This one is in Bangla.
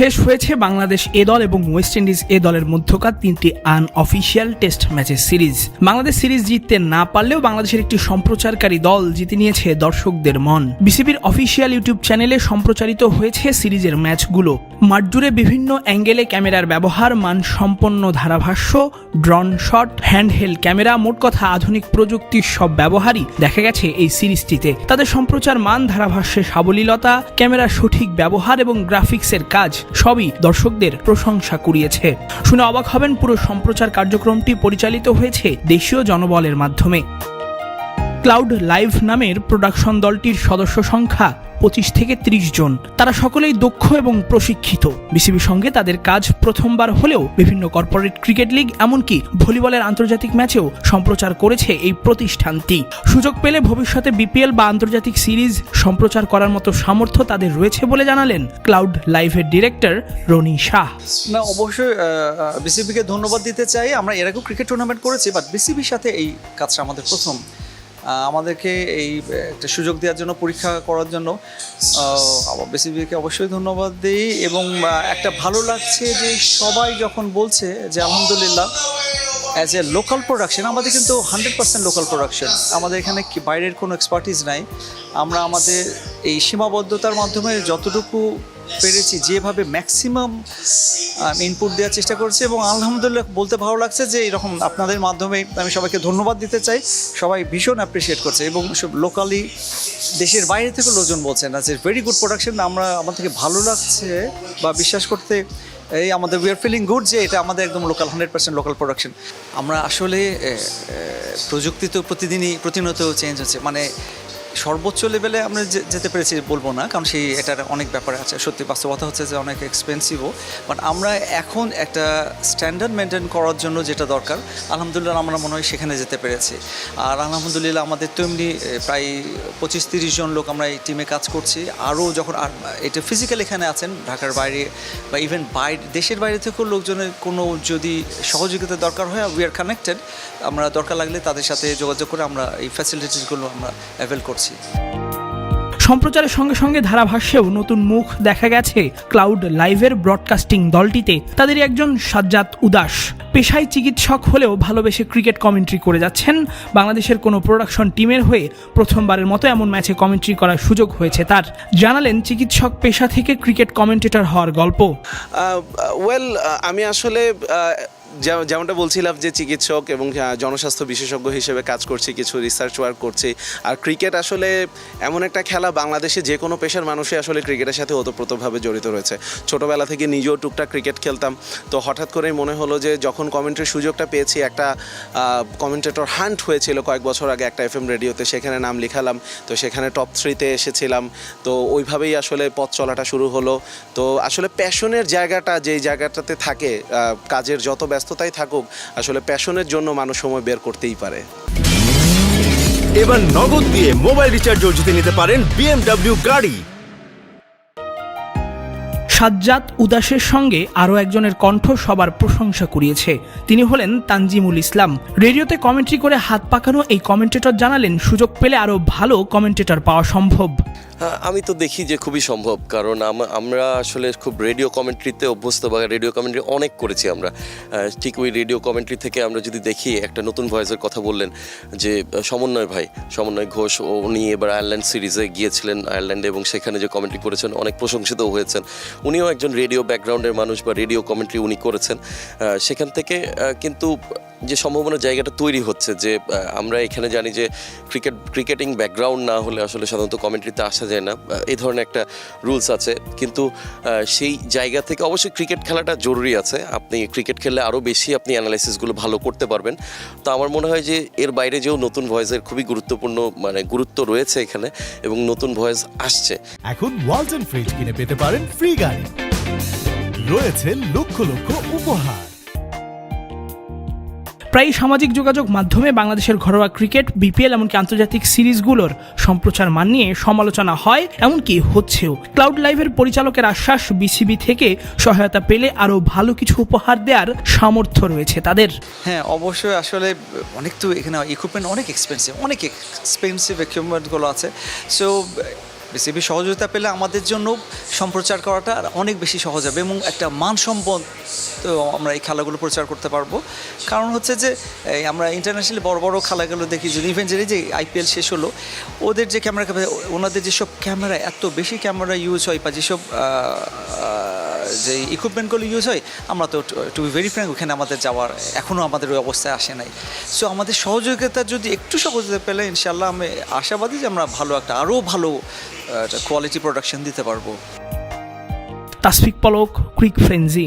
শেষ হয়েছে বাংলাদেশ এ দল এবং ওয়েস্ট ইন্ডিজ এ দলের মধ্যকার তিনটি আনঅফিসিয়াল টেস্ট ম্যাচের সিরিজ বাংলাদেশ সিরিজ জিততে না পারলেও বাংলাদেশের একটি সম্প্রচারকারী দল জিতে নিয়েছে দর্শকদের মন। বিসিবির অফিসিয়াল ইউটিউব চ্যানেলে সম্প্রচারিত হয়েছে সিরিজের ম্যাচগুলো মাঠ জুড়ে বিভিন্ন অ্যাঙ্গেলে ক্যামেরার ব্যবহার, মানসম্পন্ন ধারাভাষ্য ড্রন শট হ্যান্ডহেল্ড ক্যামেরা মোট কথা আধুনিক প্রযুক্তির সব ব্যবহারই দেখা গেছে এই সিরিজটিতে। তাদের সম্প্রচার মান ধারাভাষ্যে সাবলীলতা, ক্যামেরার সঠিক ব্যবহার এবং গ্রাফিক্সের কাজ সবই দর্শকদের প্রশংসা কুড়িয়েছে। শুনে অবাক হবেন পুরো সম্প্রচার কার্যক্রমটি পরিচালিত হয়েছে দেশীয় জনবলের মাধ্যমে। ক্লাউড লাইভ নামের প্রোডাকশন দলটির সদস্য সংখ্যা পঁচিশ থেকে ত্রিশ জন। তারা সকলেই দক্ষ এবং প্রশিক্ষিত। বিসিবির সঙ্গে তাদের কাজ প্রথমবার হলেও বিভিন্ন কর্পোরেট ক্রিকেট লিগ এমনকি ভলিবলের আন্তর্জাতিক ম্যাচেও সম্প্রচার করেছে এই প্রতিষ্ঠানটি। সুযোগ পেলে ভবিষ্যতে বিপিএল বা আন্তর্জাতিক সিরিজ সম্প্রচার করার মতো সামর্থ্য তাদের রয়েছে বলে জানালেন ক্লাউড লাইভের ডিরেক্টর রনি শাহ। না, অবশ্যই বিসিবিকে ধন্যবাদ দিতে চাই। আমরা এর আগেও ক্রিকেট টুর্নামেন্ট করেছি বাট বিসিবির সাথে এই কাজটা আমাদের প্রথম। আমাদেরকে এই একটা সুযোগ দেওয়ার জন্য, পরীক্ষা করার জন্য বিসিবিকে অবশ্যই ধন্যবাদ দিই। এবং একটা ভালো লাগছে যে সবাই যখন বলছে যে আলহামদুলিল্লাহ অ্যাজ এ লোকাল প্রোডাকশন আমাদের কিন্তু হান্ড্রেড পার্সেন্ট লোকাল প্রোডাকশন আমাদের এখানে বাইরের কোনো এক্সপার্টিস নাই। আমরা আমাদের এই সীমাবদ্ধতার মাধ্যমে যতটুকু পেরেছি, যেভাবে ম্যাক্সিমাম ইনপুট দেওয়ার চেষ্টা করছি এবং আলহামদুলিল্লাহ বলতে ভালো লাগছে যে এরকম আপনাদের মাধ্যমে আমি সবাইকে ধন্যবাদ দিতে চাই। সবাই ভীষণ অ্যাপ্রিসিয়েট করছে এবং সব লোকালি দেশের বাইরে থেকে লোকজন বলছেন যে ভেরি গুড প্রোডাকশন আমরা, আমার থেকে ভালো লাগছে বা বিশ্বাস করতে এই আমাদের উই আর ফিলিং গুড যে এটা আমাদের একদম local hundred percent local production আমরা আসলে প্রযুক্তি তো প্রতিদিনই প্রতিনিয়ত চেঞ্জ হচ্ছে। মানে সর্বোচ্চ লেভেলে আমরা যেতে পেরেছি বলব না, কারণ সেই এটার অনেক ব্যাপারে আছে। সত্যি বাস্তবতা হচ্ছে যে অনেক এক্সপেন্সিভও বাট আমরা এখন একটা স্ট্যান্ডার্ড মেনটেন করার জন্য যেটা দরকার, আলহামদুলিল্লাহ আমরা মনে হয় সেখানে যেতে পেরেছি। আর আলহামদুলিল্লাহ আমাদের তো এমনি প্রায় পঁচিশ তিরিশ জন লোক আমরা এই টিমে কাজ করছি। আরও যখন আর এটা ফিজিক্যাল এখানে আছেন, ঢাকার বাইরে বা ইভেন বাইরে দেশের বাইরে থেকেও লোকজনের কোনো যদি সহযোগিতা দরকার হয় উই আর কানেক্টেড আমরা দরকার লাগলে তাদের সাথে যোগাযোগ করে আমরা এই ফ্যাসিলিটিসগুলো আমরা অ্যাভেল করছি। সম্প্রচারের সঙ্গে সঙ্গে ধারাভাষ্যেও নতুন মুখ দেখা গেছে ক্লাউড লাইভের ব্রডকাস্টিং দলটিতে। তাদের একজন সাজ্জাদ উদাস। পেশায় চিকিৎসক হলেও ভালোবেসে ক্রিকেট কমেন্ট্রি করে যাচ্ছেন। বাংলাদেশের কোনো প্রোডাকশন টিমের হয়ে প্রথমবারের মতো এমন ম্যাচে কমেন্ট্রি করার সুযোগ হয়েছে তার। জানালেন চিকিৎসক পেশা থেকে ক্রিকেট কমেন্টেটর হওয়ার গল্প। ওয়েল আমি আসলে যেমনটা বলছিলাম যে চিকিৎসক এবং জনস্বাস্থ্য বিশেষজ্ঞ হিসেবে কাজ করছি, কিছু রিসার্চ ওয়ার্ক করছি। আর ক্রিকেট আসলে এমন একটা খেলা বাংলাদেশে যে কোনো পেশার মানুষই আসলে ক্রিকেটের সাথে ওতপ্রোতভাবে জড়িত রয়েছে। ছোটোবেলা থেকে নিজেও টুকটাক ক্রিকেট খেলতাম। তো হঠাৎ করেই মনে হলো যে যখন কমেন্ট্রির সুযোগটা পেয়েছি, একটা কমেন্টেটর হান্ট হয়েছিল কয়েক বছর আগে একটা এফ এম রেডিওতে। সেখানে নাম লিখালাম। তো সেখানে টপ থ্রিতে এসেছিলাম। তো ওইভাবেই আসলে পথ চলাটা শুরু হলো। তো আসলে প্যাশনের জায়গাটা, যেই জায়গাটাতে থাকে কাজের যত ব্যস্ততাই থাকুক আসলে প্যাশনের জন্য মানুষ সময় বের করতেই পারে। এবার নগদ দিয়ে মোবাইল রিচার্জও জিতে নিতে পারেন বিএমডব্লিউ গাড়ি। সাজ্জাদ উদাসের সঙ্গে আরও একজনের কণ্ঠ সবার প্রশংসা কুড়িয়েছে। তিনি হলেন তানজিমুল ইসলাম। রেডিওতে কমেন্ট্রি করে হাত পাকানো এই কমেন্টেটর জানালেন সুযোগ পেলে আরও ভালো কমেন্টেটর পাওয়া সম্ভব। আমি তো দেখি যে খুবই সম্ভব, কারণ আম- আমরা আসলে খুব রেডিও কমেন্ট্রিতে অভ্যস্ত বা রেডিও কমেন্ট্রি অনেক করেছি আমরা। ঠিক ওই রেডিও কমেন্ট্রি থেকে আমরা যদি দেখি, একটা নতুন ভয়েসের কথা বললেন যে সমন্বয় ভাই, সমন্বয় ঘোষ, উনি এবার আয়ারল্যান্ড সিরিজে গিয়েছিলেন আয়ারল্যান্ডে এবং সেখানে যে কমেন্ট্রি করেছেন, অনেক প্রশংসিত হয়েছেন। উনিও একজন রেডিও ব্যাকগ্রাউন্ডের মানুষ বা রেডিও কমেন্ট্রি উনি করেছেন। সেখান থেকে কিন্তু যে সম্ভাবনার জায়গাটা তৈরি হচ্ছে যে আমরা এখানে জানি যে ক্রিকেট ক্রিকেটিং ব্যাকগ্রাউন্ড না হলে আসলে সাধারণত কমেন্ট্রিতে আসা যায় না এই ধরনের একটা রুলস আছে। কিন্তু সেই জায়গা থেকে অবশ্যই ক্রিকেট খেলাটা জরুরি আছে। আপনি ক্রিকেট খেললে আরও বেশি আপনি অ্যানালাইসিসগুলো ভালো করতে পারবেন। তো আমার মনে হয় যে, এর বাইরে যেও নতুন ভয়েসের খুবই গুরুত্বপূর্ণ মানে গুরুত্ব রয়েছে এখানে এবং নতুন ভয়েস আসছে। এখন ওয়ালটন ফ্রিজ কিনে পেতে পারেন ফ্রি গাড়ি। রয়েছে লক্ষ লক্ষ উপহার। প্রায় সামাজিক যোগাযোগ মাধ্যমে বাংলাদেশের ঘরোয়া ক্রিকেট, বিপিএল এমনকি আন্তর্জাতিক সিরিজগুলোর সম্প্রচার মান নিয়ে সমালোচনা হয়, এমনকি হচ্ছেও। ক্লাউড লাইভের পরিচালকের আশ্বাস বিসিবি থেকে সহায়তা পেলে আরও ভালো কিছু উপহার দেওয়ার সামর্থ্য রয়েছে তাদের। হ্যাঁ অবশ্যই আসলে অনেক তো এখানে ইকুইপমেন্ট অনেক এক্সপেন্সিভ অনেক এক্সপেন্সিভ ইকুইপমেন্টগুলো আছে। সো বিসিবি সহযোগিতা পেলে আমাদের জন্য সম্প্রচার করাটা অনেক বেশি সহজ হবে এবং একটা মানসম্পন্ন, তো আমরা এই খেলাগুলো প্রচার করতে পারব। কারণ হচ্ছে যে আমরা ইন্টারন্যাশনালি বড় বড় খেলাগুলো দেখি যে ইভেন্টের যে আইপিএল শেষ হলো, ওদের যে ক্যামেরা ওনাদের যেসব ক্যামেরা এত বেশি ক্যামেরা ইউজ হয় বা যেসব যে ইকুইপমেন্টগুলো ইউজ হয়, আমরা তো টু বি ভেরি ফ্র্যাঙ্ক ওখানে আমাদের যাওয়ার এখনও আমাদের ওই অবস্থায় আসে নাই। সো আমাদের সহযোগিতা যদি একটু সহযোগিতা পেলে ইনশাল্লাহ আমি আশাবাদী যে আমরা ভালো একটা আরও ভালো কোয়ালিটি প্রোডাকশন দিতে পারব। তাসফিক পলক ক্রিক ফ্রেন্জি